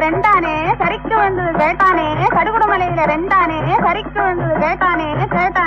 ரெண்டானே சரிக்கு வந்தது கேட்டானே கடுகுடுமலையில ரெண்டானே சரிக்கு வந்தது கேட்டானே கேட்டானே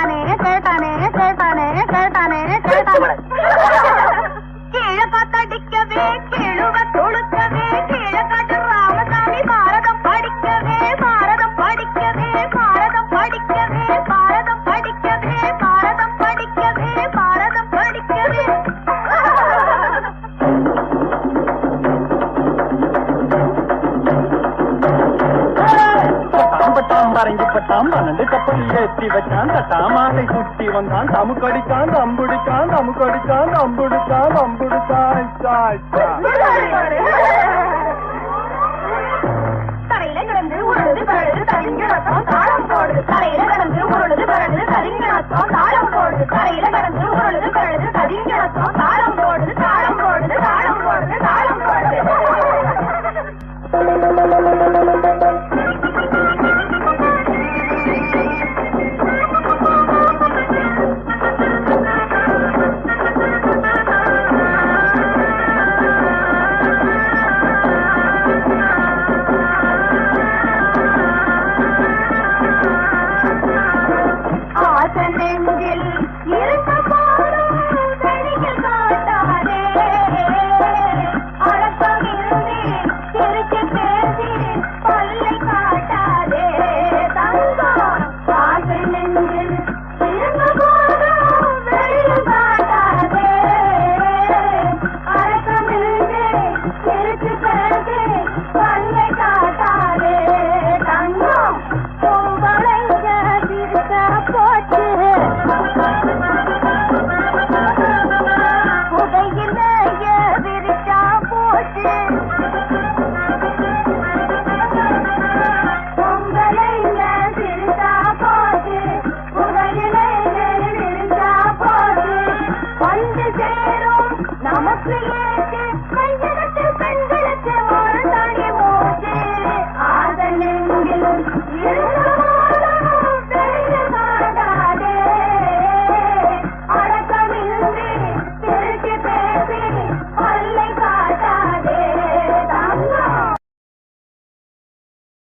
பரங்கிப்பட்டான் பன்னெண்டு கப்பல் ஏற்றி வச்சான் தட்டாமாலை சுட்டி வந்தான் தமுக்கடிக்கான் அம்புடிக்கான் தமுக்கடிக்கான் அம்புடிக்கான் தம்புடிக்கான் தரையில सने